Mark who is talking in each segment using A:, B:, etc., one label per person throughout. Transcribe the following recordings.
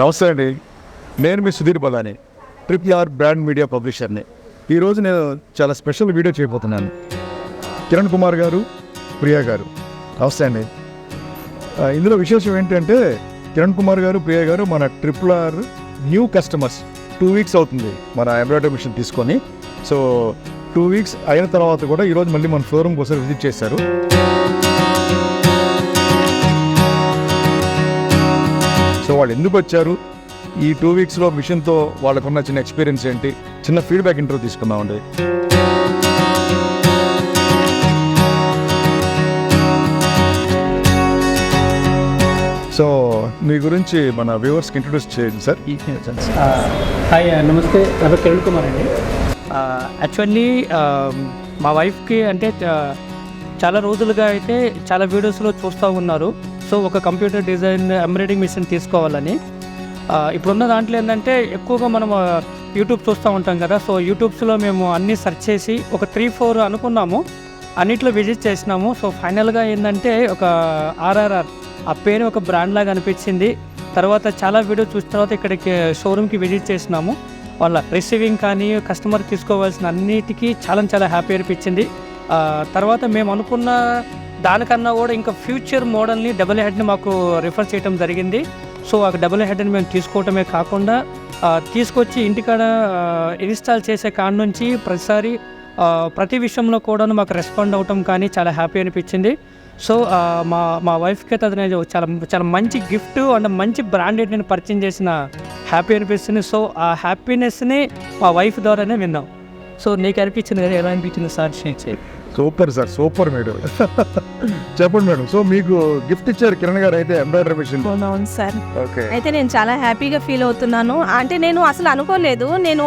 A: నమస్తే అండి. నేను మీ Sudheer Balani triple R brand media పబ్లిషర్ని ఈరోజు నేను చాలా స్పెషల్ వీడియో చేయబోతున్నాను. కిరణ్ కుమార్ గారు ప్రియా గారు. నమస్తే అండి. ఇందులో విశేషం ఏంటంటే కిరణ్ కుమార్ గారు ప్రియా గారు మన triple R new customers two weeks అవుతుంది మన ఎంబ్రాయిడరీ మిషన్ తీసుకొని. సో టూ వీక్స్ అయిన తర్వాత కూడా ఈరోజు మళ్ళీ మన షోరూమ్కి ఒకసారి విజిట్ చేశారు. సో వాళ్ళు ఎందుకు వచ్చారు? ఈ టూ వీక్స్లో మిషన్తో వాళ్ళకున్న చిన్న ఎక్స్పీరియన్స్ ఏంటి? చిన్న ఫీడ్బ్యాక్ ఇంటర్వ్యూ తీసుకుందామండి సో మీ గురించి మన వ్యూవర్స్కి ఇంట్రొడ్యూస్ చేయండి సార్.
B: హాయ్ నమస్తే. నా పేరు కిరణ్ కుమార్ అండి. యాక్చువల్లీ మా వైఫ్కి అంటే చాలా రోజులుగా అయితే చాలా వీడియోస్లో చూస్తూ ఉన్నారు. సో ఒక కంప్యూటర్ డిజైన్ ఎంబ్రాయిడింగ్ మిషన్ తీసుకోవాలని. ఇప్పుడున్న దాంట్లో ఏంటంటే ఎక్కువగా మనం యూట్యూబ్ చూస్తూ ఉంటాం కదా. సో యూట్యూబ్స్లో మేము అన్నీ సెర్చ్ చేసి ఒక త్రీ ఫోర్ అనుకున్నాము. అన్నిట్లో విజిట్ చేసినాము. సో ఫైనల్గా ఏంటంటే ఒక ఆర్ఆర్ఆర్ ఆ పేరు ఒక బ్రాండ్ లాగా అనిపించింది. తర్వాత చాలా వీడియో చూసిన తర్వాత ఇక్కడికి షోరూమ్కి విజిట్ చేసినాము. వాళ్ళ రిసీవింగ్ కానీ కస్టమర్ తీసుకోవాల్సిన అన్నిటికీ చాలా చాలా హ్యాపీ అనిపించింది. తర్వాత మేము అనుకున్న దానికన్నా కూడా ఇంకా ఫ్యూచర్ మోడల్ని డబుల్ హెడ్ని మాకు రిఫర్ చేయడం జరిగింది. సో ఆ డబుల్ హెడ్ని మేము తీసుకోవటమే కాకుండా తీసుకొచ్చి ఇంటికాడ ఇన్స్టాల్ చేసే కాడ నుంచి ప్రతిసారి ప్రతి విషయంలో కూడా మాకు రెస్పాండ్ అవటం కానీ చాలా హ్యాపీ అనిపించింది. సో మా మా వైఫ్కి అయితే అది చాలా చాలా మంచి గిఫ్ట్ అండ్ మంచి బ్రాండెడ్ నేను పరిచయం చేసిన హ్యాపీ అనిపిస్తుంది. సో ఆ హ్యాపీనెస్ని మా వైఫ్ ద్వారానే విన్నాం. సో నీకు అనిపించింది కదా ఎలా అనిపించింది sir?
A: Super sir super madam. చెప్పండి మేడం సో మీకు గిఫ్ట్ ఇచ్చారు కిరణ్ గారు అయితే ఎంబ్రాయిడరీ మిషన్.
C: అవునవును సార్.
A: ఓకే.
C: అయితే నేను చాలా హ్యాపీగా ఫీల్ అవుతున్నాను. అంటే నేను అసలు అనుకోలేదు నేను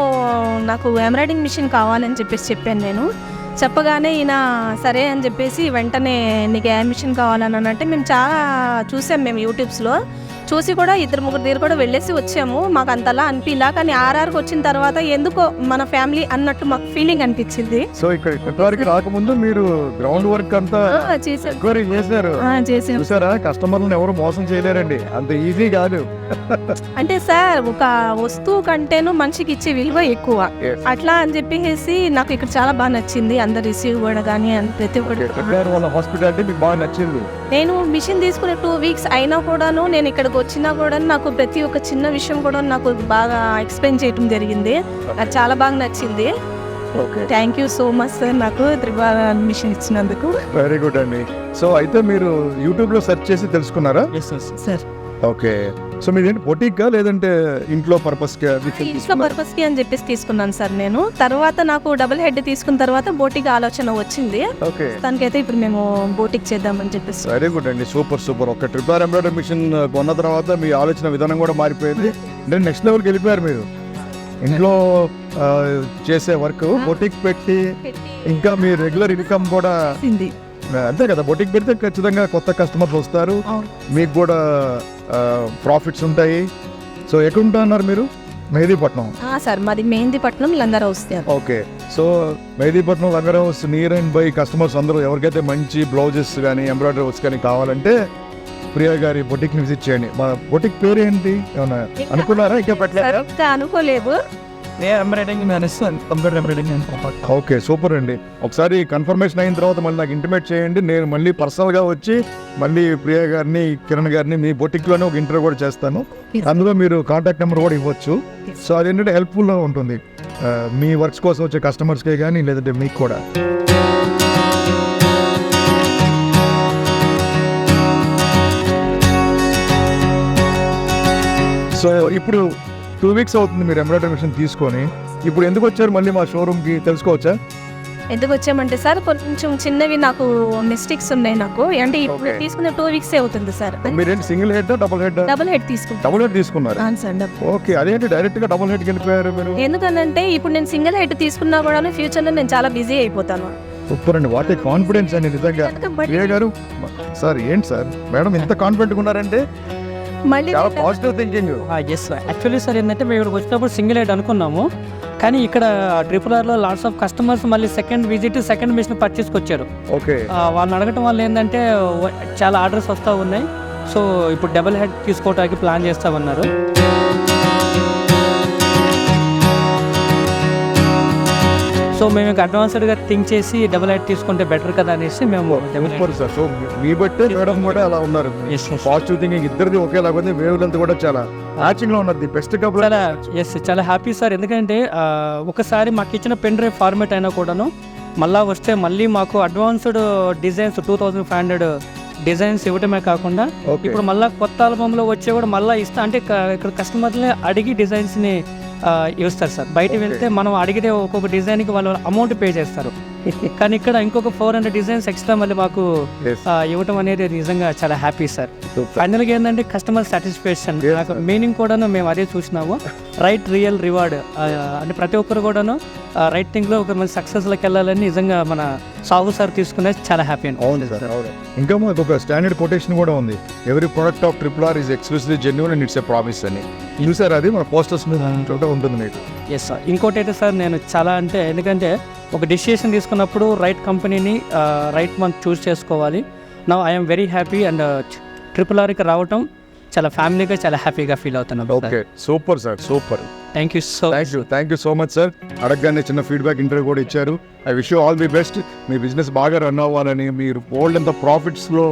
C: నాకు ఎంబ్రాయిడింగ్ మిషన్ కావాలని చెప్పేసి చెప్పాను నేను. చెప్పగానే ఈయన సరే అని చెప్పేసి వెంటనే నీకు ఏ మిషన్ కావాలని అంటే మేము చాలా చూసాం మేము యూట్యూబ్స్లో. చూసి కూడా ఇద్దరు ముగ్గురు దగ్గర కూడా వెళ్ళేసి వచ్చాము. మాకు అంతలా అనిపించలా కానీ ఆర్ఆర్కి వచ్చిన తర్వాత ఎందుకో మన ఫ్యామిలీ అన్నట్టు మాకు ఫీలింగ్ అనిపించింది.
A: సో ఇక్కడ రాకముందు మీరు గ్రౌండ్ వర్క్ అంతా చేశారు. చూసారా? కస్టమర్లను ఎవరు మోసం చేయలేరండి. అంత ఈజీ కాదు.
C: అంటే సార్ ఒక వస్తువు కంటేను మనిషికి ఇచ్చే విలువ ఎక్కువ. అట్లా అని చెప్పేసి నాకు ఇక్కడ చాలా బాగా నచ్చింది. అందరు రిసీవ్ కూడా కానీ ప్రతి ఒక్కటి
A: చెప్పారు వాళ్ళ హాస్పిటాలిటీ మీకు బాగా నచ్చింది.
C: నేను మిషన్ తీసుకునే టూ వీక్స్ అయినా కూడాను నేను ఇక్కడికి వచ్చినా కూడా నాకు ప్రతి ఒక్క చిన్న విషయం కూడా నాకు బాగా ఎక్స్ప్లెయిన్ చేయడం జరిగింది. నాకు చాలా బాగా నచ్చింది.
A: Okay
C: thank you so much sir నాకు త్రిభా మిషన్ ఇచ్చినందుకు.
A: వెరీ గుడ్ అండి. సో అయితే మీరు యూట్యూబ్లో సెర్చ్ చేసి తెలుసుకున్నారా?
C: Sir
A: okay. సో మీదేంటి బొటిక్గా లేదంటే ఇంట్లో పర్పస్
C: ఇంట్లో పర్పస్కి అని చెప్పేసి తీసుకున్నాను సార్ నేను. తర్వాత నాకు డబుల్ హెడ్ తీసుకున్న తర్వాత బోటిక్ ఆలోచన వచ్చింది.
A: ఓకే.
C: దానికైతే ఇప్పుడు మేము బోటిక్ చేద్దామని చెప్పేసి.
A: వెరీ గుడ్ అండి. Super super. ఒక ట్రిపుల్ ఎంబ్రాయిడరీ మిషన్ కొన్న తర్వాత మీ ఆలోచన విధానం కూడా మారిపోయింది. నేను నెక్స్ట్ లెవెల్కి వెళ్ళిపోయారు మీరు. ఇంట్లో చేసే వర్క్ బొటిక్ పెట్టి ఇంకా మీ రెగ్యులర్ ఇన్కమ్ కూడా. అంతే కదా. బొటిక్ పెడితే ఖచ్చితంగా కొత్త కస్టమర్స్ వస్తారు. మీకు కూడా ప్రాఫిట్స్ ఉంటాయి. సో ఎక్కడుంటున్నారు మీరు? మెహదీపట్నం
C: సార్ మాది మెహందీపట్నం లందరూ వస్తారు
A: okay. So Mehdipatnam Langar House near and by customers అందరూ ఎవరికైతే మంచి బ్లౌజెస్ కానీ ఎంబ్రాయిడరీ వర్క్స్ కానీ కావాలంటే ప్రియా గారి బొటిక్ని విజిట్ చేయండి. మన బొటిక్ పేరు ఏంటి ఏమన్నా అనుకున్నారా? ఇంకా పెట్టలేదా?
C: ఇంకా అనుకోలేదు
B: embroidering computer embroidering
A: okay super అండి. ఒకసారి కన్ఫర్మేషన్ అయిన తర్వాత మళ్ళీ నాకు ఇంటిమేట్ చేయండి. నేను మళ్ళీ పర్సనల్గా వచ్చి మళ్ళీ ప్రియా గారిని కిరణ్ గారిని మీ బొటిక్లోనే ఒక ఇంటర్వ్యూ కూడా చేస్తాను. అందులో మీరు కాంటాక్ట్ నెంబర్ కూడా ఇవ్వచ్చు. సో అదేంటంటే హెల్ప్ఫుల్గా ఉంటుంది. మీ వర్క్స్ కోసం వచ్చే కస్టమర్స్కే కానీ లేదంటే మీకు కూడా. సో ఇప్పుడు టూ వీక్స్ అవుతుంది మీరు ఎంబ్రాయిడరీ మిషన్ తీసుకొని. ఇప్పుడు ఎందుకు వచ్చారు మళ్ళీ మా షోరూమ్కి తెలుసుకోవచ్చా?
C: ఎందుకు వచ్చామంటే సార్ కొంచెం చిన్నవి నాకు మిస్టేక్స్ ఉన్నాయి నాకు. అంటే ఇప్పుడు. తీసుకున్న టూ వీక్స్ అవుతుంది సార్.
A: మీరేంటి single head double head
C: double head తీసుకుంటాను
A: డబుల్ హెడ్ తీసుకున్నారు?
C: సార్
A: ఓకే అదేంటి డైరెక్ట్గా డబుల్ హెడ్కి వెళ్ళిపోయారు మీరు?
C: ఎందుకనంటే ఇప్పుడు నేను సింగిల్ హెడ్ తీసుకున్నా కూడా ఫ్యూచర్లో నేను చాలా బిజీ అయిపోతాను.
A: సూపర్ అండి వాట్ ఏ కాన్ఫిడెన్స్ అండి నిజంగా. గారు సార్ ఏంటి సార్? మేడం ఇంత కాన్ఫిడెంట్ ఉన్నారంటే
C: మళ్ళీ
A: చాలా positive thinking
B: yes actually sir ఏంటంటే మేము ఇక్కడికి వచ్చినప్పుడు సింగిల్ హెడ్ అనుకున్నాము. కానీ ఇక్కడ ట్రిపుల్ ఆర్లో లాట్స్ ఆఫ్ కస్టమర్స్ మళ్ళీ సెకండ్ విజిట్ సెకండ్ మిషన్ పర్చేస్కి వచ్చారు
A: ఓకే
B: వాళ్ళని అడగటం వల్ల ఏంటంటే చాలా ఆర్డర్స్ వస్తూ ఉన్నాయి. సో ఇప్పుడు డబుల్ హెడ్ తీసుకోవడానికి ప్లాన్ చేస్తామన్నారు. సో మేము ఇంకా అడ్వాన్స్డ్గా థింక్ చేసి డబుల్ ఎయిట్ తీసుకుంటే బెటర్ కదా అనేసి మేము
A: సార్. సో మీ బట్టే మేడం కూడా అలా ఉన్నారు. పాజిటివ్ థింకింగ్ ఇద్దరిది ఒకేలాగా ఉంది వేవ్ లెంత్ కూడా చాలా మ్యాచింగ్లో ఉన్నది. బెస్ట్ కపుల్
B: చాలా ఎస్ చాలా హ్యాపీ సార్. ఎందుకంటే ఒకసారి మాకు ఇచ్చిన పెన్ డ్రైవ్ ఫార్మేట్ అయినా కూడాను మళ్ళా వస్తే మళ్ళీ మాకు advanced designs two thousand five hundred designs ఇవ్వటమే కాకుండా. ఇప్పుడు మళ్ళీ కొత్త ఆల్బంలో వచ్చే కూడా మళ్ళీ ఇస్తా అంటే ఇక్కడ కస్టమర్లే అడిగి డిజైన్స్ని ఇస్తారు సార్. బయట వెళ్తే మనం అడిగితే ఒక్కొక్క డిజైన్కి వాళ్ళు అమౌంట్ పే చేస్తారు. కానీ ఇక్కడ ఇంకొక ఫోర్ హండ్రెడ్ డిజైన్స్ ఎక్స్ట్రా మళ్ళీ మాకు ఇవ్వటం అనేది నిజంగా చాలా హ్యాపీ సార్. ఫైనల్గా ఏంటంటే కస్టమర్ సాటిస్ఫాక్షన్. మీనింగ్ కూడాను మేము అదే చూసినాము. రైట్ రియల్ రివార్డ్ అంటే ప్రతి ఒక్కరు కూడాను రైట్ థింగ్లో ఒక మంచి సక్సెస్లోకి వెళ్ళాలని నిజంగా మన సాగు సార్ తీసుకునేది చాలా హ్యాపీ అండి.
A: అవును సార్ ఇంకా మాకు ఒక స్టాండర్డ్ కొటేషన్ కూడా ఉంది. Every product of triple R is exclusively genuine and it's a promise అని. చూసారు అది మన పోస్టర్స్ మీద ఉంటుంది మీకు
B: ఎస్ సార్ ఇంకోటి అయితే సార్ నేను చాలా అంటే ఎందుకంటే ఒక డిసిషన్ తీసుకున్నప్పుడు రైట్ కంపెనీని రైట్ మంత్ చూస్ చేసుకోవాలి. నా I'm very happy and triple ఆర్కి రావటం చాలా ఫ్యామిలీగా చాలా హ్యాపీగా ఫీల్ అవుతున్నాం
A: okay super sir super
B: thank you so
A: thank you thank you so much sir అడగగానే చిన్న ఫీడ్బ్యాక్ ఇంటర్వ్యూ కూడా ఇచ్చారు. I wish you all the best me business బాగా రన్ అవ్వాలని మీరు ఓల్డ్ ఎంత ప్రాఫిట్స్లో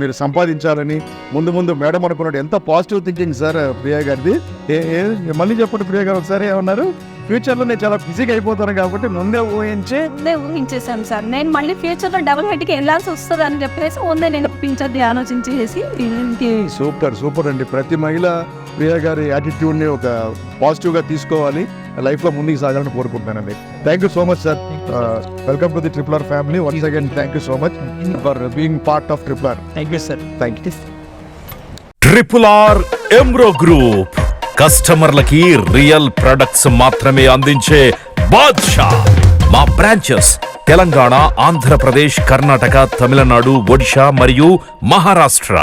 A: మీరు సంపాదించాలని ముందు ముందు మేడం అనుకున్నట్టు ఎంత పాజిటివ్ థింకింగ్ సార్ ప్రియా గారిది? మళ్ళీ చెప్పండి ప్రియా గారు ఒకసారి ఏమన్నారు? ఫ్యూచర్లో నేను చాలా బిజీగా అయిపోతాను కాబట్టి ముందే ఊహించి
C: ముందే ఊహించేసాం సార్. నేను మళ్ళీ ఫ్యూచర్లో డబుల్ హెడ్కి వెళ్ళాల్సి వస్తుంది అని చెప్పేసి ముందే నేను ఒప్పించద్ది ఆలోచించేసి దీనికి
A: సూపర్ సూపర్ అండి. ప్రతి మహిళ ప్రియా గారి యాటిట్యూడ్ని ఒక పాజిటివ్గా తీసుకోవాలి. లైఫ్లో ముందుకు సాగాలని కోరుకుంటున్నానండి. Thank you so much sir welcome to the triple R family once again thank you so much for being part of triple R
B: thank you sir
A: thank you
D: triple R embro group కస్టమర్లకి real products మాత్రమే అందించే బాద్షా. మా branches Telangana Andhra Pradesh Karnataka Tamil Nadu Odisha మరియు మహారాష్ట్ర.